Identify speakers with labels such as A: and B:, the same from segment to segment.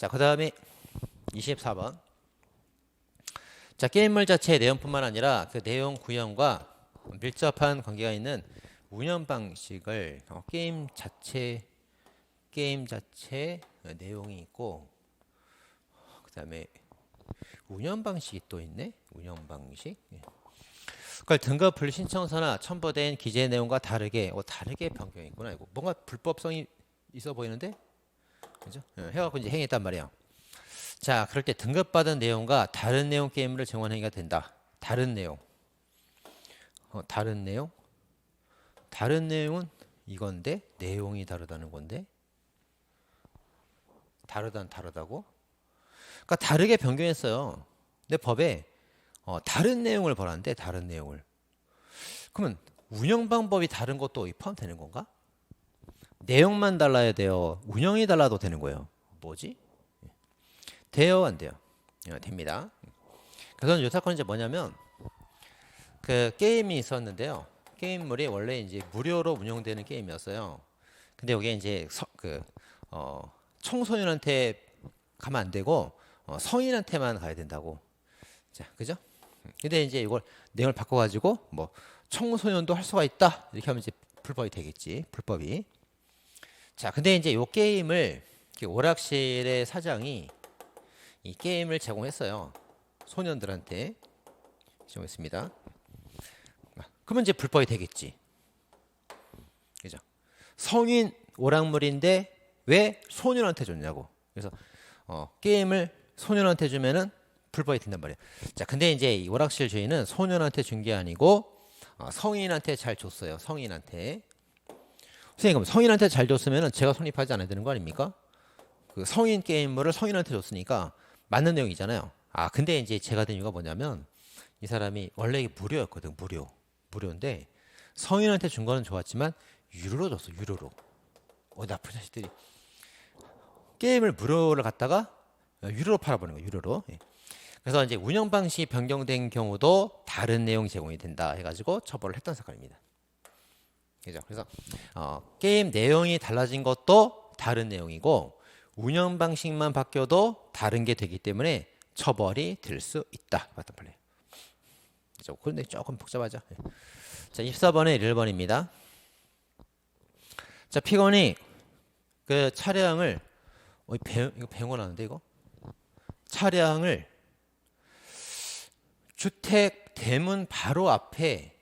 A: 자, 그 다음에 24번. 자, 게임물 자체의 내용뿐만 아니라 그 내용 구현과 밀접한 관계가 있는 운영 방식을 어, 게임 자체 게임 자체 내용이 있고 그다음에 운영 방식이 또 있네. 운영 방식. 예. 그걸 등급 불신청서나 첨부된 기재 내용과 다르게 어, 다르게 변경했구나 이거 뭔가 불법성이 있어 보이는데 그죠? 예, 해갖고 이제 행했단 말이야. 자, 그럴 때 등급받은 내용과 다른 내용 게임을 증원행위가 된다. 다른 내용. 어, 다른 내용? 다른 내용은 이건데 내용이 다르다는 건데 다르단 다르다고? 그러니까 다르게 변경했어요. 근데 법에 어, 다른 내용을 벌하는데 다른 내용을. 그러면 운영 방법이 다른 것도 포함되는 건가? 내용만 달라야 돼요. 운영이 달라도 되는 거예요. 뭐지? 돼요, 안 돼요? 어, 됩니다. 그래서 요 사건은 이제 뭐냐면 그 게임이 있었는데요. 게임물이 원래 이제 무료로 운영되는 게임이었어요. 근데 여기에 이제 서, 그 어, 청소년한테 가면 안 되고 어, 성인한테만 가야 된다고. 자, 그죠? 근데 이제 이걸 내용을 바꿔가지고 뭐 청소년도 할 수가 있다 이렇게 하면 이제 불법이 되겠지. 불법이. 자, 근데 이제 요 게임을 오락실의 사장이 이 게임을 제공했어요. 소년들한테 제공했습니다. 아, 그러면 이제 불법이 되겠지. 그죠? 성인 오락물인데 왜 소년한테 줬냐고. 그래서 어, 게임을 소년한테 주면은 불법이 된단 말이에요. 자, 근데 이제 이 오락실 주인은 소년한테 준 게 아니고 어, 성인한테 잘 줬어요. 성인한테. 선생님 성인한테 잘 줬으면은 제가 손입하지 않아야 되는 거 아닙니까? 그 성인 게임물을 성인한테 줬으니까 맞는 내용이잖아요. 아 근데 이제 제가 된 이유가 뭐냐면 이 사람이 원래 이게 무료였거든 무료 무료인데 성인한테 준 거는 좋았지만 유료로 줬어 유료로. 어 나쁜 자식들이 게임을 무료를 갖다가 유료로 팔아버리는 거예요 유료로. 예. 그래서 이제 운영 방식이 변경된 경우도 다른 내용이 제공이 된다 해가지고 처벌을 했던 사건입니다. 그죠? 그래서 어, 게임 내용이 달라진 것도 다른 내용이고 운영 방식만 바뀌어도 다른 게 되기 때문에 처벌이 될 수 있다. 맞다 빨리. 그죠? 그런데 조금 복잡하죠. 예. 자, 24번에 1번입니다. 자, 피건이 그 차량을 어, 배, 이거 배운 거 나는데 이거 차량을 주택 대문 바로 앞에 어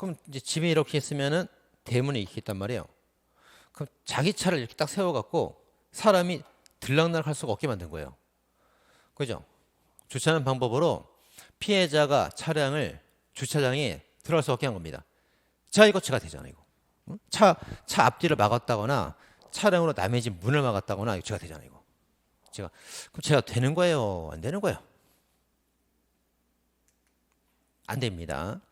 A: 그럼 이제 집에 이렇게 있으면은 대문에 이렇게 있단 말이에요. 그럼 자기 차를 이렇게 딱 세워갖고 사람이 들락날락 할 수가 없게 만든 거예요. 그죠? 주차하는 방법으로 피해자가 차량을 주차장에 들어갈 수 없게 한 겁니다. 자, 이거 죄가 되잖아요, 이거. 응? 차, 차 앞뒤를 막았다거나 차량으로 남의 집 문을 막았다거나 이거 죄가 되잖아요, 이거. 제가, 그럼 제가 되는 거예요? 안 되는 거예요? 안 됩니다.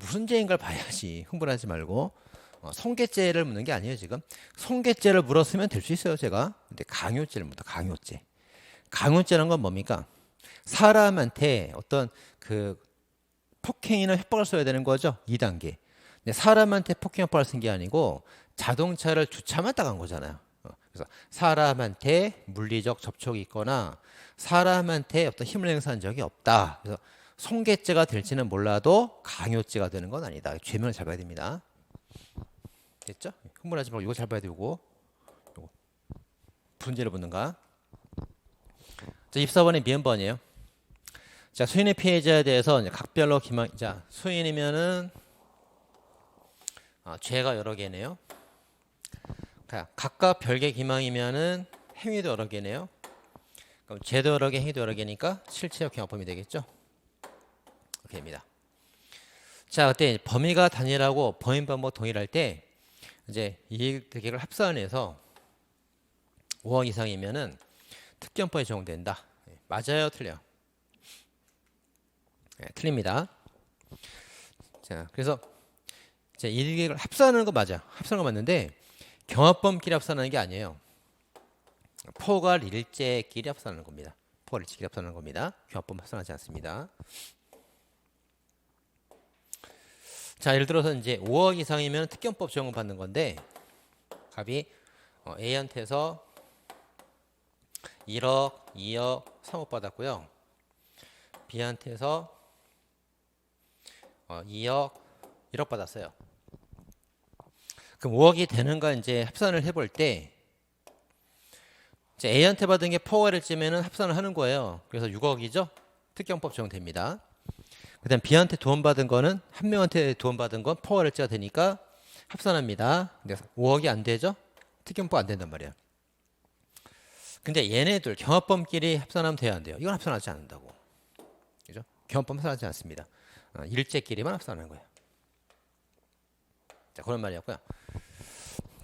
A: 무슨 죄인 걸 봐야지. 흥분하지 말고. 어, 성계죄를 묻는 게 아니에요, 지금. 성계죄를 물었으면 될 수 있어요, 제가. 근데 강요죄를 묻다, 강요죄. 강요죄란 건 뭡니까? 사람한테 어떤 그 폭행이나 협박을 써야 되는 거죠. 2단계. 근데 사람한테 폭행 협박을 쓴 게 아니고 자동차를 주차만 따간 거잖아요. 어, 그래서 사람한테 물리적 접촉이 있거나 사람한테 어떤 힘을 행사한 적이 없다. 그래서 송계죄가 될지는 몰라도 강요죄가 되는 건 아니다. 죄명을 잘 봐야 됩니다. 됐죠? 흥분하지 말고 이거 잘 봐야 되고 분재를 묻는가? 자, 24번의 미연번이에요. 자, 수인의 피해자에 대해서 각별로 기망, 자, 수인이면은, 아, 죄가 여러 개네요. 자, 각각 별개 기망이면은 행위도 여러 개네요. 그럼 죄도 여러 개, 행위도 여러 개니까 실체적 경합범위 되겠죠? 됩니다. 자, 그때 범위가 단일하고 범인 방법 동일할 때 이제 이익대객을 합산해서 5억 이상이면은 특경법이 적용된다. 예, 맞아요, 틀려요? 네, 틀립니다. 자, 그래서 이제 일객을 합산하는 거 맞아. 합산하는 거 맞는데 경합범끼리 합산하는 게 아니에요. 포괄 일제끼리 합산하는 겁니다. 포괄 일제끼리 합산하는 겁니다. 경합범 합산하지 않습니다. 자, 예를 들어서 이제 5억 이상이면 특경법 적용 받는 건데 갑이 어, A한테서 1억, 2억, 3억 받았고요. B한테서 어, 2억, 1억 받았어요. 그럼 5억이 되는가 이제 합산을 해볼 때 A한테 받은 게 포괄일 쯤에는 합산을 하는 거예요. 그래서 6억이죠. 특경법 적용됩니다. 그다음 B한테 돈 받은 거는 한 명한테 돈 받은 건 포괄일자가 되니까 합산합니다. 근데 5억이 안 되죠? 특경법 안 된단 말이야. 근데 얘네들 경합범끼리 합산하면 돼야 안 돼요. 이건 합산하지 않는다고. 그죠? 경합범 합산하지 않습니다. 어, 일제끼리만 합산하는 거예요. 자, 그런 말이었고요.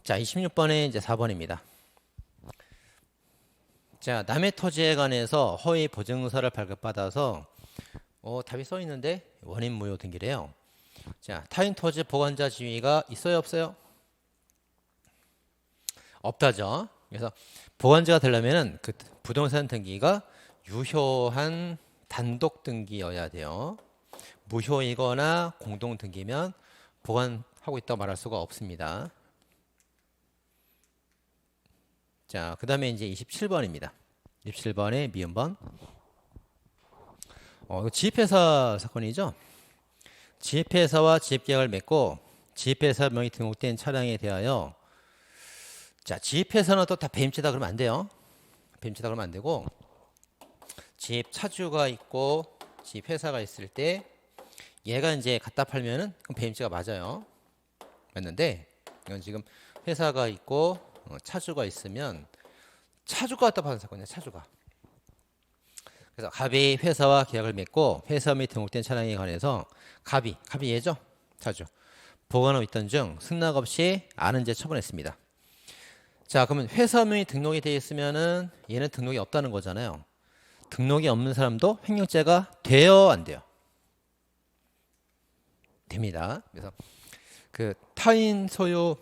A: 자, 26번에 이제 4번입니다. 자, 남의 토지에 관해서 허위 보증서를 발급받아서 어, 답이 써 있는데 원인 무효 등기래요. 자, 타인 토지 보관자 지위가 있어요, 없어요? 없다죠. 그래서 보관자가 되려면은 그 부동산 등기가 유효한 단독 등기여야 돼요. 무효이거나 공동 등기면 보관하고 있다고 말할 수가 없습니다. 자, 그 다음에 이제 27번입니다. 27번의 미음번. 어, 지입회사 사건이죠. 지입회사와 지입계약을 맺고 지입회사 명의 등록된 차량에 대하여 자, 지입회사는 또 다 배임치다 그러면 안 돼요. 배임치다 그러면 안 되고 지입 차주가 있고 지입 회사가 있을 때 얘가 이제 갖다 팔면은 그럼 배임치가 맞아요. 맞는데 이건 지금 회사가 있고 어, 차주가 있으면 차주가 갖다 파는 사건이야. 차주가. 그래서 갑이 회사와 계약을 맺고 회사 및 등록된 차량에 관해서 갑이 갑이 얘죠. 차주. 보관하고 있던 중 승낙 없이 아는 죄 처분했습니다. 자, 그러면 회사명이 등록이 되어 있으면은 얘는 등록이 없다는 거잖아요. 등록이 없는 사람도 횡령죄가 돼요, 안 돼요? 됩니다. 그래서 그 타인 소유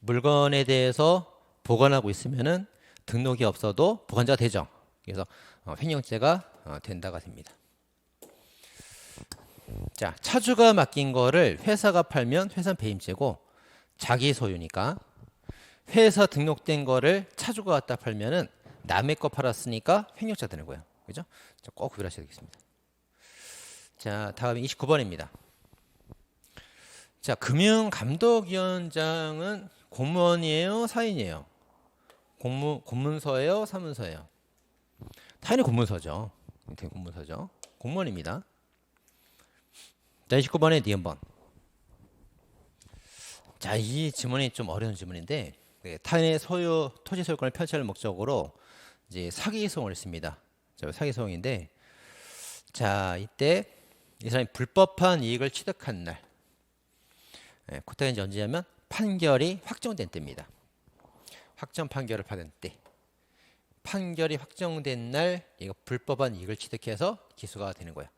A: 물건에 대해서 보관하고 있으면은 등록이 없어도 보관자가 되죠. 그래서 어, 횡령죄가 어, 된다가 됩니다. 자, 차주가 맡긴 거를 회사가 팔면 회사는 배임죄고 자기 소유니까 회사 등록된 거를 차주가 갖다 팔면은 남의 거 팔았으니까 횡령죄 되는 거예요. 그죠? 자, 꼭 구별하셔야 되겠습니다. 자, 다음 29번입니다. 자, 금융감독위원장은 공무원이에요, 사인이에요? 공무 공문서예요, 사문서예요? 당연히 공문서죠. 되게 공문서죠. 공무원입니다. 자, 29번에 니은번. 자, 이 지문이 좀 어려운 지문인데 네, 타인의 소유 토지 소유권을 편취할 목적으로 이제 사기소송을 했습니다. 자, 사기소송인데 자, 이때 이 사람이 불법한 이익을 취득한 날 예, 이제 언제냐면 판결이 확정된 때입니다. 확정 판결을 받은 때. 판결이 확정된 날 이거 불법한 이익을 취득해서 기소가 되는 거예요.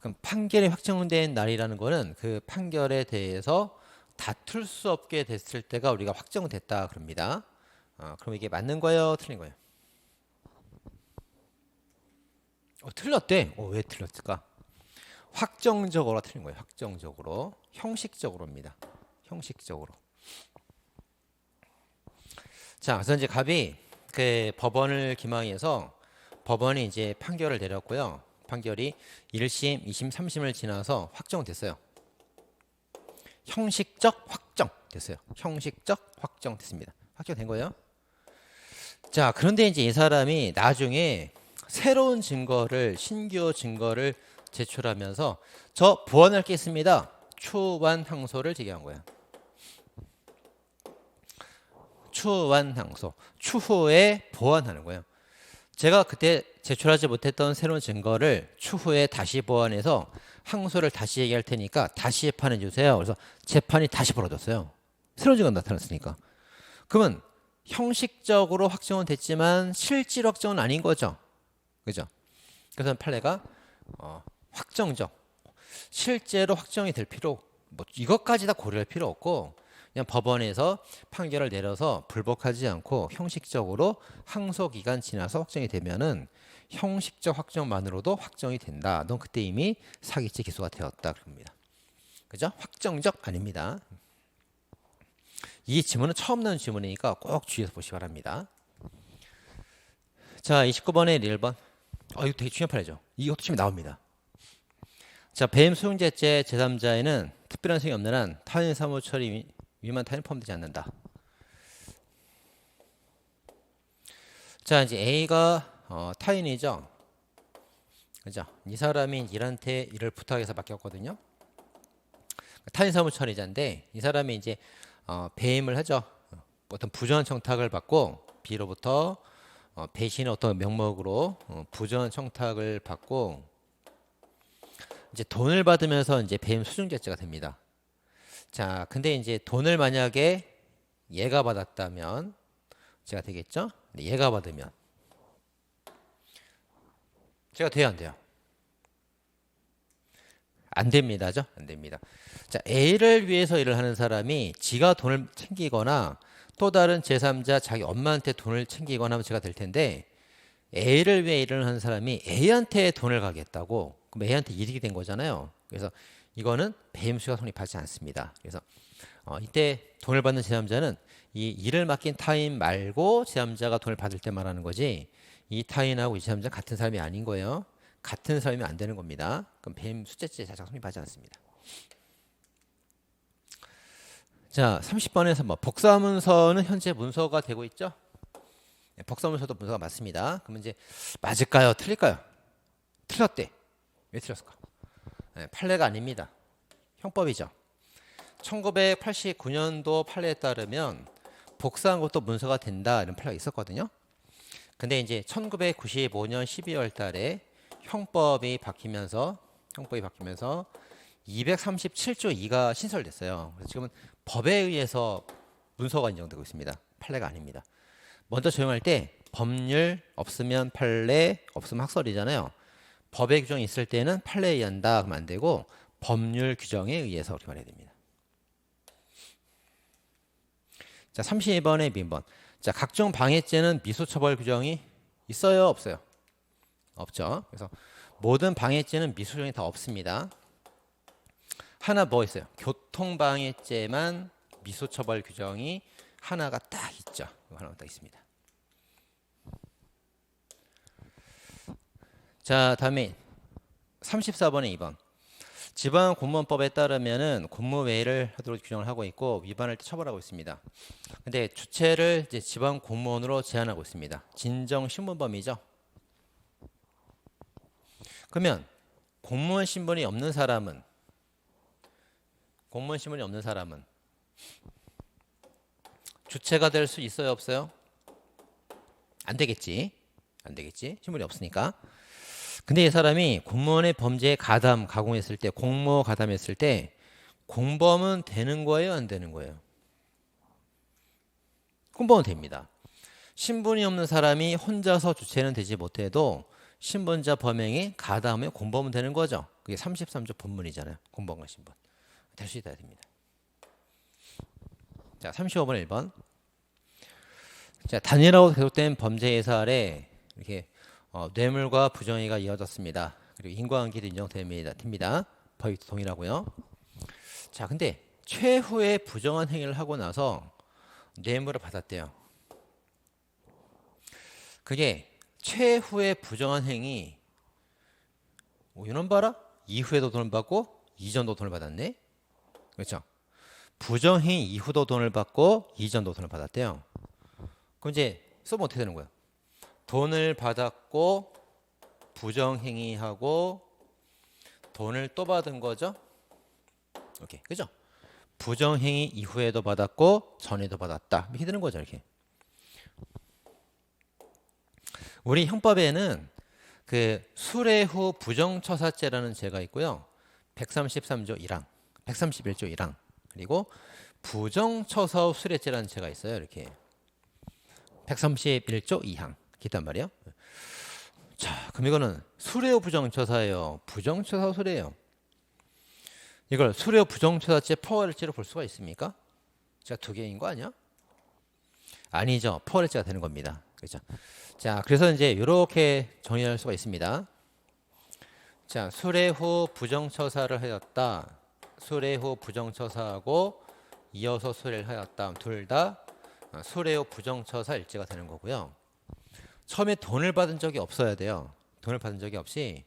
A: 그럼 판결이 확정된 날이라는 거는 그 판결에 대해서 다툴 수 없게 됐을 때가 우리가 확정됐다 그럽니다. 어, 그럼 이게 맞는 거예요, 틀린 거예요? 어, 틀렸대. 어, 왜 틀렸을까? 확정적으로 틀린 거예요. 확정적으로, 형식적으로입니다. 형식적으로. 자, 그래서 이제 갑이 그 법원을 기망해서 법원이 이제 판결을 내렸고요. 판결이 1심, 2심, 3심을 지나서 확정됐어요. 형식적 확정 됐어요. 형식적 확정 됐습니다. 확정된 거예요. 자, 그런데 이제 이 사람이 나중에 새로운 증거를 신규 증거를 제출하면서 저 보완할 게 있습니다. 추완 항소를 제기한 거야. 추완 항소. 추후에 보완하는 거예요. 제가 그때 제출하지 못했던 새로운 증거를 추후에 다시 보완해서 항소를 다시 얘기할 테니까 다시 재판해 주세요. 그래서 재판이 다시 벌어졌어요. 새로운 증거 나타났으니까. 그러면 형식적으로 확정은 됐지만 실질 확정은 아닌 거죠. 그죠? 그래서 판례가 어, 확정적 실제로 확정이 될 필요 뭐 이것까지 다 고려할 필요 없고 그냥 법원에서 판결을 내려서 불복하지 않고 형식적으로 항소 기간 지나서 확정이 되면은 형식적 확정만으로도 확정이 된다. 넌 그때 이미 사기죄 기소가 되었다 그럽니다. 그죠? 확정적 아닙니다. 이 지문은 처음 나온 지문이니까 꼭 주의해서 보시기 바랍니다. 자, 29번에 1번. 어, 이거 되게 중요한 판이죠. 이것도 지금 나옵니다. 자, 배임 수용제제 제3자에는 특별한 성이 없는 한 타인 사무 처리 위- 위만 타인 포함되지 않는다. 자, 이제 A가 어, 타인이죠. 그죠? 이 사람이 일한테 일을 부탁해서 맡겼거든요. 타인 사무 처리자인데 이 사람이 이제 어, 배임을 하죠. 어떤 부정한 청탁을 받고 B로부터 어, 배신의 어떤 명목으로 어, 부정한 청탁을 받고 이제 돈을 받으면서 이제 배임 수중자체가 됩니다. 자, 근데 이제 돈을 만약에 얘가 받았다면 제가 되겠죠? 얘가 받으면 제가 돼야 안 돼요? 안 됩니다죠? 안 됩니다. 자, A를 위해서 일을 하는 사람이 지가 돈을 챙기거나 또 다른 제3자 자기 엄마한테 돈을 챙기거나 하면 제가 될 텐데 A를 위해 일을 하는 사람이 A한테 돈을 가겠다고 그럼 A한테 이득이 된 거잖아요. 그래서 이거는 배임수가 성립하지 않습니다. 그래서 어, 이때 돈을 받는 제3자는 이 일을 맡긴 타인 말고 제3자가 돈을 받을 때 말하는 거지 이 타인하고 이 제3자 같은 사람이 아닌 거예요. 같은 사람이 안 되는 겁니다. 그럼 배임 수재죄 자작 성립하지 않습니다. 자, 30번에서 뭐 복사문서는 현재 문서가 되고 있죠? 네, 복사문서도 문서가 맞습니다. 그러면 이제 맞을까요? 틀릴까요? 틀렸대. 왜 틀렸을까? 네, 판례가 아닙니다. 형법이죠. 1989년도 판례에 따르면 복사한 것도 문서가 된다 이런 판례가 있었거든요. 근데 이제 1995년 12월 달에 형법이 바뀌면서 형법이 바뀌면서 237조 2가 신설됐어요. 그래서 지금은 법에 의해서 문서가 인정되고 있습니다. 판례가 아닙니다. 먼저 적용할 때 법률 없으면 판례 없으면 학설이잖아요. 법의 규정이 있을 때는 판례에 의한다 그러면 안 되고 법률 규정에 의해서 그렇게 말해야 됩니다. 자, 32번의 민번. 자, 각종 방해죄는 미수처벌 규정이 있어요, 없어요? 없죠. 그래서 모든 방해죄는 미수령이 다 없습니다. 하나 뭐 있어요? 교통방해죄만 미수처벌 규정이 하나가 딱 있죠. 하나가 딱 있습니다. 자, 다음에 34번에 2번. 지방 공무원법에 따르면은 공무외를 하도록 규정을 하고 있고 위반할 때 처벌하고 있습니다. 근데 주체를 이제 지방 공무원으로 제한하고 있습니다. 진정 신분범이죠. 그러면 공무원 신분이 없는 사람은 공무원 신분이 없는 사람은 주체가 될 수 있어요, 없어요? 안 되겠지. 안 되겠지. 신분이 없으니까. 근데 이 사람이 공무원의 범죄에 가담, 가공했을 때, 공모 가담했을 때 공범은 되는 거예요, 안 되는 거예요? 공범은 됩니다. 신분이 없는 사람이 혼자서 주체는 되지 못해도 신분자 범행에 가담하면 공범은 되는 거죠. 그게 33조 본문이잖아요. 공범과 신분. 될 수 있어야 됩니다. 자, 35번 1번. 자, 단일하고 계속된 범죄 예사에 이렇게 어, 뇌물과 부정의가 이어졌습니다. 그리고 인과관계도 인정됩니다. 됩니다. 법이 동일하고요. 자, 근데 최후의 부정한 행위를 하고 나서 뇌물을 받았대요. 그게 최후의 부정한 행위 오, 이놈 봐라 이후에도 돈을 받고 이전도 돈을 받았네 그렇죠 부정행위 이후도 돈을 받고 이전도 돈을 받았대요 그럼 이제 써보면 어떻게 되는 거야 돈을 받았고 부정행위하고 돈을 또 받은 거죠? 오케이 그죠? 부정행위 이후에도 받았고 전에도 받았다. 되는 거죠 이렇게. 우리 형법에는 그 수례후 부정처사죄라는 죄가 있고요. 133조 1항, 131조 1항, 그리고 부정처사 후 수례죄라는 죄가 있어요. 이렇게. 131조 2항 기단 말이에요. 자, 그럼 이거는 수례후 부정처사예요. 부정처사 후 수례예요. 이걸 수례후 부정처사죄 포괄죄로 볼 수가 있습니까? 제가 두 개인 거 아니야? 아니죠. 포괄죄가 되는 겁니다. 그렇죠? 자, 그래서 이제 이렇게 정의할 수가 있습니다. 자, 수례 후 부정처사를 하였다. 수례 후 부정처사하고 이어서 수례를 하였다. 둘 다 수례 후 부정처사 일제가 되는 거고요. 처음에 돈을 받은 적이 없어야 돼요. 돈을 받은 적이 없이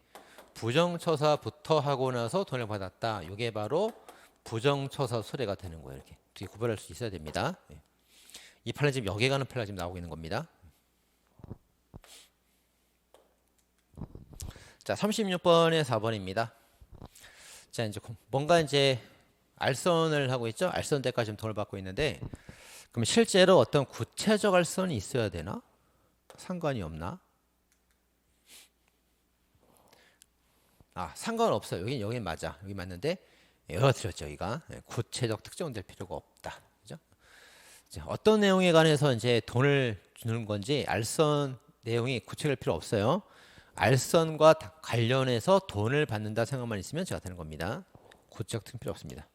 A: 부정처사부터 하고 나서 돈을 받았다. 이게 바로 부정처사 소래가 되는 거예요. 이렇게 뒤에 구별할 수 있어야 됩니다. 예. 이 판례 지금 여기 가는 판례 지금 나오고 있는 겁니다. 자, 36번에 4번입니다. 자, 이제 뭔가 이제 알선을 하고 있죠. 알선 때까지 돈을 받고 있는데 그럼 실제로 어떤 구체적 알선이 있어야 되나? 상관이 없나? 아, 상관없어요. 여기 여기 맞아. 여기 맞는데 열어드렸죠. 여기가 예, 구체적 특정될 필요가 없다. 그죠? 자, 어떤 내용에 관해서 이제 돈을 주는 건지 알선 내용이 구체될 필요 없어요. 알선과 다- 관련해서 돈을 받는다 생각만 있으면 제가 되는 겁니다. 구체적 특 필요 없습니다.